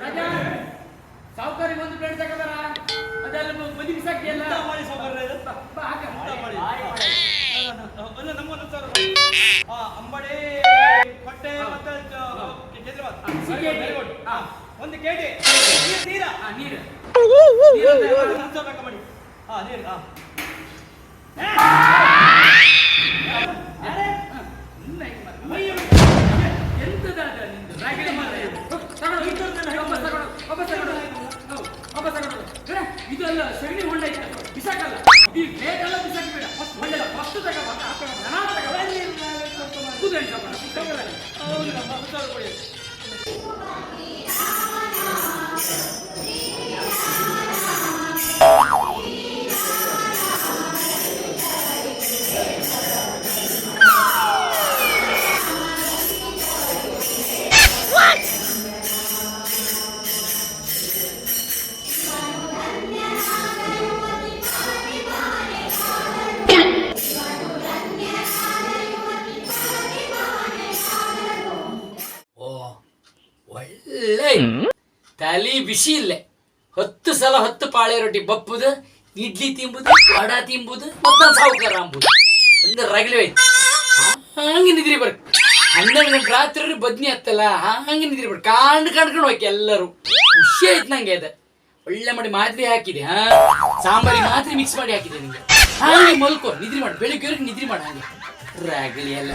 ರಾಜಾ ಸಾವುಕಾರಿಗೆ ಒಂದು ಪ್ಲೇಟ್ ಅದೆಲ್ಲ ಬದಿ ಬಿಸಾಕ್ತಿಯಲ್ಲ ಎಲ್ಲ. ಮಾಡಿ ಸಾವುಕಾರ ನಮ್ಮನ್ನು ಸರ್ ಆ, ಅಂಬಡಿ ಹೊಟ್ಟೆ ಮತ್ತೆ. ಒಂದು ಕೇಟಿ ನೀರು. ನೀರು. ಮಾಡಿ ಹಾ ನೀರು ಹಾ. ವಾಪಸ್ ವಾಪಸ್ ಇದೆಲ್ಲ ಸಗಣಿ ಐತೆ ಬಿಸಾಕಲ್ಲ ಈ ಎಲ್ಲ ಬಿಸಾಕಬೇಡ ಫಸ್ಟ್ ತಗೋ ಮತ್ತೆ ಹಾಕೋಣ. ದನ ತಗೋ. ಕೂತ್ಕೊಳ್ಳಿ ಸ್ವಲ್ಪ. ತಗೊಳ್ಳಿ. ಹೌದು ನಮ್ಮ ಒಳ್ಳೆ ತಲಿ ಬಿಸಿ ಇಲ್ಲ. ಹತ್ತು ಸಲ ಹತ್ತು ಪಾಳೆ ರೊಟ್ಟಿ ಬಪ್ಪುದು ಇಡ್ಲಿ ತಿಂಬುದು ವಡ ತಿಂಬುದು ಮತ್ತೊಂದು ಸಾವುಕಾರ ಅಂಬುದು. ಒಂದು ರಗಲೆ ಹೋಯ್ತು. ಹಂಗೆ ನಿದ್ರಿ ಬರ್ಕ. ಹನ್ನೆರಡು ಗಂಟೆ ರಾತ್ರಿ ಬದ್ನಿ ಹತ್ತಲ್ಲ ಹಂಗೆ ನಿದ್ರಿ ಬರ್ ಕಾಂಡ್ ಕಾಣ್ಕೊಂಡು ಹೋಗಿ ಎಲ್ಲರೂ. ಖುಷಿ ಆಯ್ತು ನಂಗೆ ಅದು. ಒಳ್ಳೆ ಮಾಡಿ ಮಾತ್ರೆ ಹಾಕಿದೆ ಹಾ? ಸಾಂಬಾರಿ ಮಾತ್ರೆ ಮಿಕ್ಸ್ ಮಾಡಿ ಹಾಕಿದೆ ನಿಂಗೆ. ಹಾಗೆ ಮಲ್ಕೋ ನಿದ್ರಿ ಮಾಡಿ. ಬೆಳಿಗ್ಗೆ ನಿದ್ರಿ ಮಾಡ ಹಾಗೆ. ರಾಗಲಿ ಎಲ್ಲ